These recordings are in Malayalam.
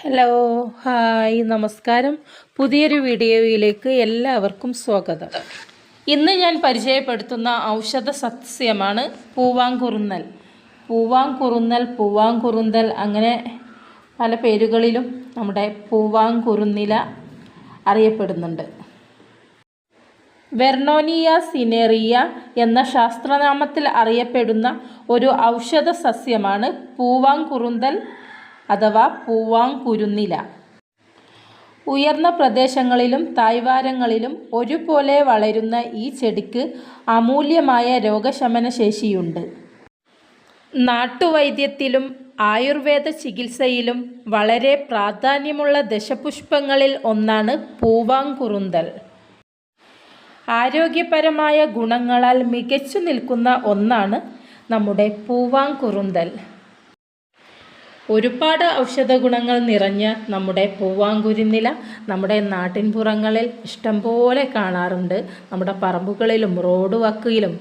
ഹലോ ഹായ് നമസ്കാരം. പുതിയൊരു വീഡിയോയിലേക്ക് എല്ലാവർക്കും സ്വാഗതം. ഇന്ന് ഞാൻ പരിചയപ്പെടുത്തുന്ന ഔഷധ സസ്യമാണ് പൂവാങ്കുറുന്നൽ. പൂവാങ്കുറുന്നൽ പൂവാങ്കുറുന്തൽ അങ്ങനെ പല പേരുകളിലും നമ്മുടെ പൂവാങ്കുറുന്നില അറിയപ്പെടുന്നുണ്ട്. വെർണോനിയ സിനേറിയ എന്ന ശാസ്ത്രനാമത്തിൽ അറിയപ്പെടുന്ന ഒരു ഔഷധ സസ്യമാണ് പൂവാങ്കുറുന്തൽ അഥവാ പൂവാങ്കുരുന്നില. ഉയർന്ന പ്രദേശങ്ങളിലും തായ്വാരങ്ങളിലും ഒരുപോലെ വളരുന്ന ഈ ചെടിക്ക് അമൂല്യമായ രോഗശമന ശേഷിയുണ്ട് നാട്ടുവൈദ്യത്തിലും ആയുർവേദ ചികിത്സയിലും വളരെ പ്രാധാന്യമുള്ള ദശപുഷ്പങ്ങളിൽ ഒന്നാണ് പൂവാങ്കുറുന്തൽ ആരോഗ്യപരമായ ഗുണങ്ങളാൽ മികച്ചു നിൽക്കുന്ന ഒന്നാണ് നമ്മുടെ പൂവാങ്കുറുന്തൽ ഒരുപാട് ഔഷധ ഗുണങ്ങൾ നിറഞ്ഞ നമ്മുടെ പൂവാങ്കുരുന്നില നമ്മുടെ നാട്ടിൻപുറങ്ങളിൽ ഇഷ്ടംപോലെ കാണാറുണ്ട്. നമ്മുടെ പറമ്പുകളിലും റോഡ് വക്കിലും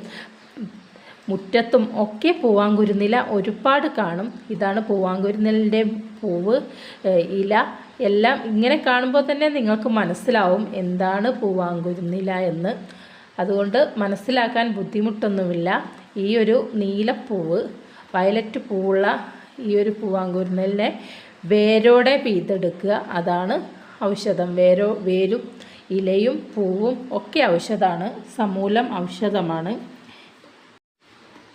മുറ്റത്തും ഒക്കെ പൂവാങ്കുരുന്നില ഒരുപാട് കാണും. ഇതാണ് പൂവാങ്കുരുന്നിലിന്റെ പൂവ് ഇല എല്ലാം ഇങ്ങനെ കാണുമ്പോൾ തന്നെ നിങ്ങൾക്ക് മനസ്സിലാവും എന്താണ് പൂവാങ്കുരുന്നില എന്ന്. അതുകൊണ്ട് മനസ്സിലാക്കാൻ ബുദ്ധിമുട്ടൊന്നുമില്ല. ഈ ഒരു നീലപ്പൂവ് വയലറ്റ് പൂവുള്ള ഈ ഒരു പൂവാങ്കുരുന്നലിനെ വേരോടെ പീതെടുക്കുക അതാണ് ഔഷധം. വേരോ വേരും ഇലയും പൂവും ഒക്കെ ഔഷധമാണ് സമൂലം ഔഷധമാണ്.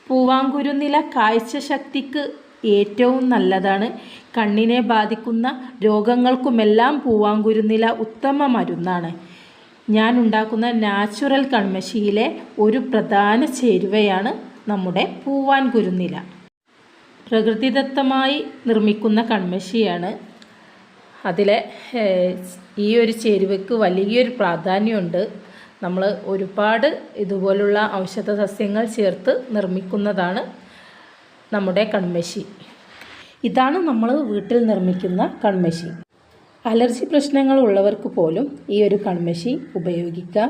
പൂവാങ്കുരുന്നില കാഴ്ചശക്തിക്ക് ഏറ്റവും നല്ലതാണ്. കണ്ണിനെ ബാധിക്കുന്ന രോഗങ്ങൾക്കുമെല്ലാം പൂവാങ്കുരുന്നില ഉത്തമ മരുന്നാണ്. ഞാൻ ഉണ്ടാക്കുന്ന നാച്ചുറൽ കൺമശിയിലെ ഒരു പ്രധാന ചേരുവയാണ് നമ്മുടെ പൂവാൻ കുരുന്നില പ്രകൃതിദത്തമായി നിർമ്മിക്കുന്ന കൺമഷിയാണ് അതിലെ ഈ ഒരു ചേരുവയ്ക്ക് വലിയൊരു പ്രാധാന്യമുണ്ട്. നമ്മൾ ഒരുപാട് ഇതുപോലുള്ള ഔഷധ സസ്യങ്ങൾ ചേർത്ത് നിർമ്മിക്കുന്നതാണ് നമ്മുടെ കൺമശി. ഇതാണ് നമ്മൾ വീട്ടിൽ നിർമ്മിക്കുന്ന കൺമശി. അലർജി പ്രശ്നങ്ങൾ ഉള്ളവർക്ക് പോലും ഈ ഒരു കൺമശി ഉപയോഗിക്കാം.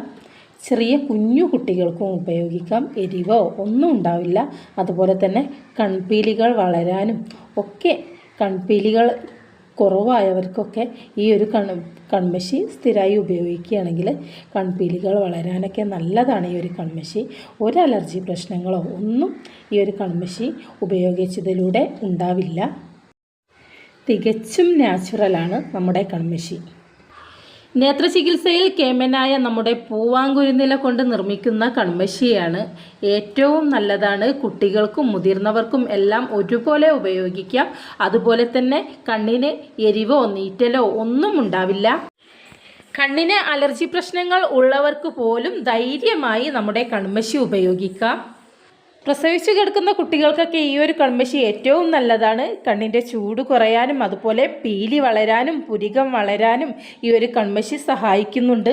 ചെറിയ കുഞ്ഞു കുട്ടികൾക്കും ഉപയോഗിക്കാം. എരിവോ ഒന്നും ഉണ്ടാവില്ല. അതുപോലെ തന്നെ കൺപീലികൾ വളരാനും ഒക്കെ കൺപീലികൾ കുറവായവർക്കൊക്കെ ഈ ഒരു കൺ കൺമശി സ്ഥിരമായി ഉപയോഗിക്കുകയാണെങ്കിൽ കൺപീലികൾ വളരാനൊക്കെ നല്ലതാണ് ഈ ഒരു കൺമശി ഒരു അലർജി പ്രശ്നങ്ങളോ ഒന്നും ഈ ഒരു കൺമശി ഉപയോഗിച്ചതിലൂടെ ഉണ്ടാവില്ല. തികച്ചും നാച്ചുറലാണ് നമ്മുടെ കൺമഷി. നേത്രചികിത്സയിൽ കേമനായ നമ്മുടെ പൂവാങ്കുരുന്നില കൊണ്ട് നിർമ്മിക്കുന്ന കൺമശിയാണ്. ഏറ്റവും നല്ലതാണ്. കുട്ടികൾക്കും മുതിർന്നവർക്കും എല്ലാം ഒരുപോലെ ഉപയോഗിക്കാം. അതുപോലെ തന്നെ കണ്ണിന് എരിവോ നീറ്റലോ ഒന്നും ഉണ്ടാവില്ല. കണ്ണിന് അലർജി പ്രശ്നങ്ങൾ ഉള്ളവർക്ക് പോലും ധൈര്യമായി നമ്മുടെ കൺമശി ഉപയോഗിക്കാം. പ്രസവിച്ചു കിടക്കുന്ന കുട്ടികൾക്കൊക്കെ ഈ ഒരു കൺമശി ഏറ്റവും നല്ലതാണ്. കണ്ണിന്റെ ചൂട് കുറയാനും അതുപോലെ പീലി വളരാനും പുരികം വളരാനും ഈ ഒരു കൺമശി സഹായിക്കുന്നുണ്ട്.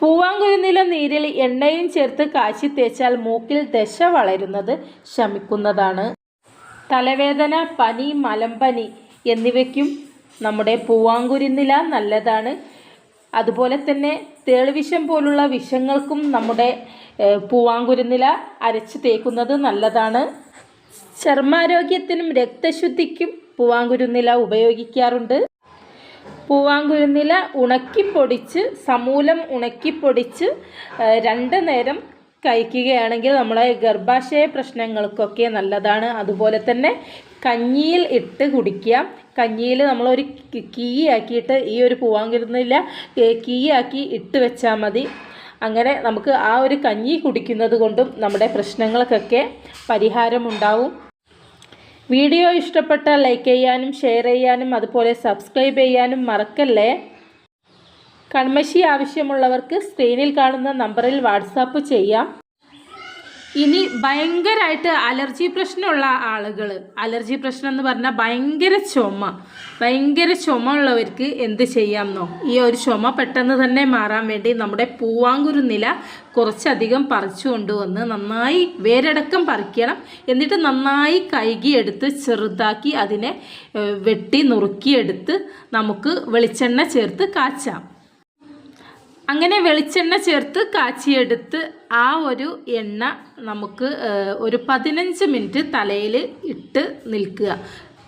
പൂവാങ്കുരുന്നില നീരിൽ എണ്ണയും ചേർത്ത് കാച്ചി തേച്ചാൽ മൂക്കിൽ ദശ വളരുന്നത് ശമിക്കുന്നതാണ്. തലവേദന പനി മലമ്പനി എന്നിവയ്ക്കും നമ്മുടെ പൂവാങ്കുരുന്നില നല്ലതാണ്. അതുപോലെ തന്നെ തേളുവിഷം പോലുള്ള വിഷങ്ങൾക്കും നമ്മുടെ പൂവാങ്കുരുന്നില അരച്ച് തേക്കുന്നത് നല്ലതാണ്. ചർമാരോഗ്യത്തിനും രക്തശുദ്ധിക്കും പൂവാങ്കുരുന്നില ഉപയോഗിക്കാറുണ്ട്. പൂവാങ്കുരുന്നില ഉണക്കിപ്പൊടിച്ച് സമൂലം ഉണക്കിപ്പൊടിച്ച് രണ്ട് നേരം കഴിക്കുകയാണെങ്കിൽ നമ്മളെ ഗർഭാശയ പ്രശ്നങ്ങൾക്കൊക്കെ നല്ലതാണ്. അതുപോലെ തന്നെ കഞ്ഞിയിൽ ഇട്ട് കുടിക്കുക. കഞ്ഞിയിൽ നമ്മളൊരു കി- ആക്കിയിട്ട് ഈ ഒരു പൂവാങ്കിരുന്നില്ല കീ ആക്കി ഇട്ട് വെച്ചാൽ മതി. അങ്ങനെ നമുക്ക് ആ ഒരു കഞ്ഞി കുടിക്കുന്നത് കൊണ്ടും നമ്മുടെ പ്രശ്നങ്ങൾക്കൊക്കെ പരിഹാരമുണ്ടാവും. വീഡിയോ ഇഷ്ടപ്പെട്ടാൽ ലൈക്ക് ചെയ്യാനും ഷെയർ ചെയ്യാനും അതുപോലെ സബ്സ്ക്രൈബ് ചെയ്യാനും മറക്കല്ലേ? കൺമഷി ആവശ്യമുള്ളവർക്ക് സ്ക്രീനിൽ കാണുന്ന നമ്പറിൽ വാട്സാപ്പ് ചെയ്യാം. ഇനി ഭയങ്കരമായിട്ട് അലർജി പ്രശ്നമുള്ള ആളുകൾ അലർജി പ്രശ്നം എന്ന് പറഞ്ഞാൽ ഭയങ്കര ചുമ. ഭയങ്കര ചുമ ഉള്ളവർക്ക് എന്ത് ചെയ്യാമെന്നോ? ഈ ഒരു ചുമ പെട്ടെന്ന് തന്നെ മാറാൻ വേണ്ടി നമ്മുടെ പൂവാങ്കുരുന്നില കുറച്ചധികം പറിച്ചു കൊണ്ടുവന്ന് നന്നായി വേരടക്കം പറിക്കണം. എന്നിട്ട് നന്നായി കഴുകിയെടുത്ത് ചെറുതാക്കി അതിനെ വെട്ടി നുറുക്കിയെടുത്ത് നമുക്ക് വെളിച്ചെണ്ണ ചേർത്ത് കാച്ചാം. അങ്ങനെ വെളിച്ചെണ്ണ ചേർത്ത് കാച്ചിയെടുത്ത് ആ ഒരു എണ്ണ നമുക്ക് ഒരു പതിനഞ്ച് മിനിറ്റ് തലയിൽ ഇട്ട് നിൽക്കുക.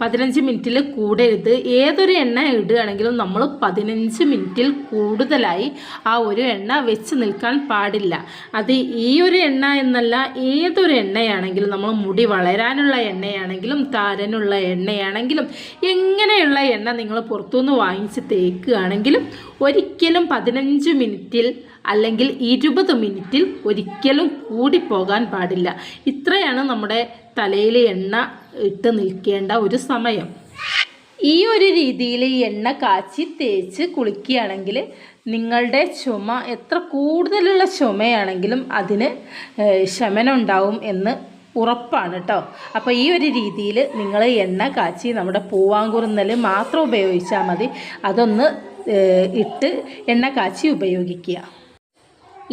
പതിനഞ്ച് മിനിറ്റിൽ കൂടരുത്. ഏതൊരു എണ്ണ ഇടുകയാണെങ്കിലും നമ്മൾ പതിനഞ്ച് മിനിറ്റിൽ കൂടുതലായി ആ ഒരു എണ്ണ വെച്ച് നിൽക്കാൻ പാടില്ല. അത് ഈ ഒരു എണ്ണ എന്നല്ല ഏതൊരു എണ്ണയാണെങ്കിലും നമ്മൾ മുടി വളരാനുള്ള എണ്ണയാണെങ്കിലും താരനുള്ള എണ്ണയാണെങ്കിലും എങ്ങനെയുള്ള എണ്ണ നിങ്ങൾ പുറത്തുനിന്ന് വാങ്ങിച്ച് തേക്കുകയാണെങ്കിലും ഒരിക്കലും പതിനഞ്ച് മിനിറ്റിൽ അല്ലെങ്കിൽ ഇരുപത് മിനിറ്റിൽ ഒരിക്കലും കൂടിപ്പോകാൻ പാടില്ല. ഇത്രയാണ് നമ്മുടെ തലയിലെ എണ്ണ ഇട്ട് നിൽക്കേണ്ട ഒരു സമയം. ഈ ഒരു രീതിയിൽ എണ്ണ കാച്ചി തേച്ച് കുളിക്കുകയാണെങ്കിൽ നിങ്ങളുടെ ചുമ എത്ര കൂടുതലുള്ള ചുമയാണെങ്കിലും അതിന് ശമനമുണ്ടാവും എന്ന് ഉറപ്പാണ് കേട്ടോ അപ്പോൾ ഈ ഒരു രീതിയിൽ നിങ്ങൾ എണ്ണ കാച്ചി നമ്മുടെ പൂവാങ്കുറുന്നൽ മാത്രം ഉപയോഗിച്ചാൽ മതി. അതൊന്ന് ഇട്ട് എണ്ണ കാച്ചി ഉപയോഗിക്കുക.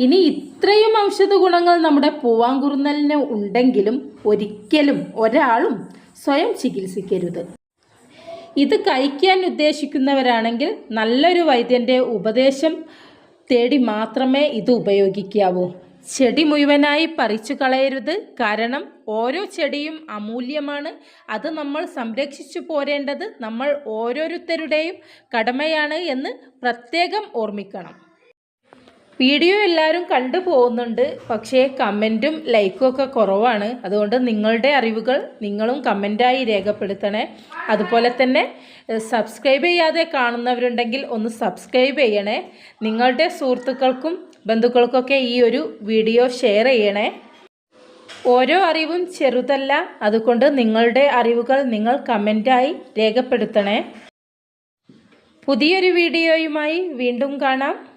ഇനി ഇത്രയും ഔഷധ ഗുണങ്ങൾ നമ്മുടെ പൂവാങ്കുറുന്നലിന് ഉണ്ടെങ്കിലും ഒരിക്കലും ഒരാളും സ്വയം ചികിത്സിക്കരുത്. ഇത് കഴിക്കാൻ ഉദ്ദേശിക്കുന്നവരാണെങ്കിൽ നല്ലൊരു വൈദ്യന്റെ ഉപദേശം തേടി മാത്രമേ ഇത് ഉപയോഗിക്കാവൂ. ചെടി മുഴുവനായി പറിച്ചു കളയരുത്. കാരണം ഓരോ ചെടിയും അമൂല്യമാണ്. അത് നമ്മൾ സംരക്ഷിച്ചു പോരേണ്ടത് നമ്മൾ ഓരോരുത്തരുടെയും കടമയാണ് എന്ന് പ്രത്യേകം ഓർമ്മിക്കണം. വീഡിയോ എല്ലാവരും കണ്ടു പോകുന്നുണ്ട്. പക്ഷേ കമന്റും ലൈക്കും ഒക്കെ കുറവാണ്. അതുകൊണ്ട് നിങ്ങളുടെ അറിവുകൾ നിങ്ങളും കമന്റായി രേഖപ്പെടുത്തണേ. അതുപോലെ തന്നെ സബ്സ്ക്രൈബ് ചെയ്യാതെ കാണുന്നവരുണ്ടെങ്കിൽ ഒന്ന് സബ്സ്ക്രൈബ് ചെയ്യണേ. നിങ്ങളുടെ സുഹൃത്തുക്കൾക്കും ബന്ധുക്കൾക്കൊക്കെ ഈ ഒരു വീഡിയോ ഷെയർ ചെയ്യണേ. ഓരോ അറിവും ചെറുതല്ല. അതുകൊണ്ട് നിങ്ങളുടെ അറിവുകൾ നിങ്ങൾ കമന്റായി രേഖപ്പെടുത്തണേ. പുതിയൊരു വീഡിയോയുമായി വീണ്ടും കാണാം.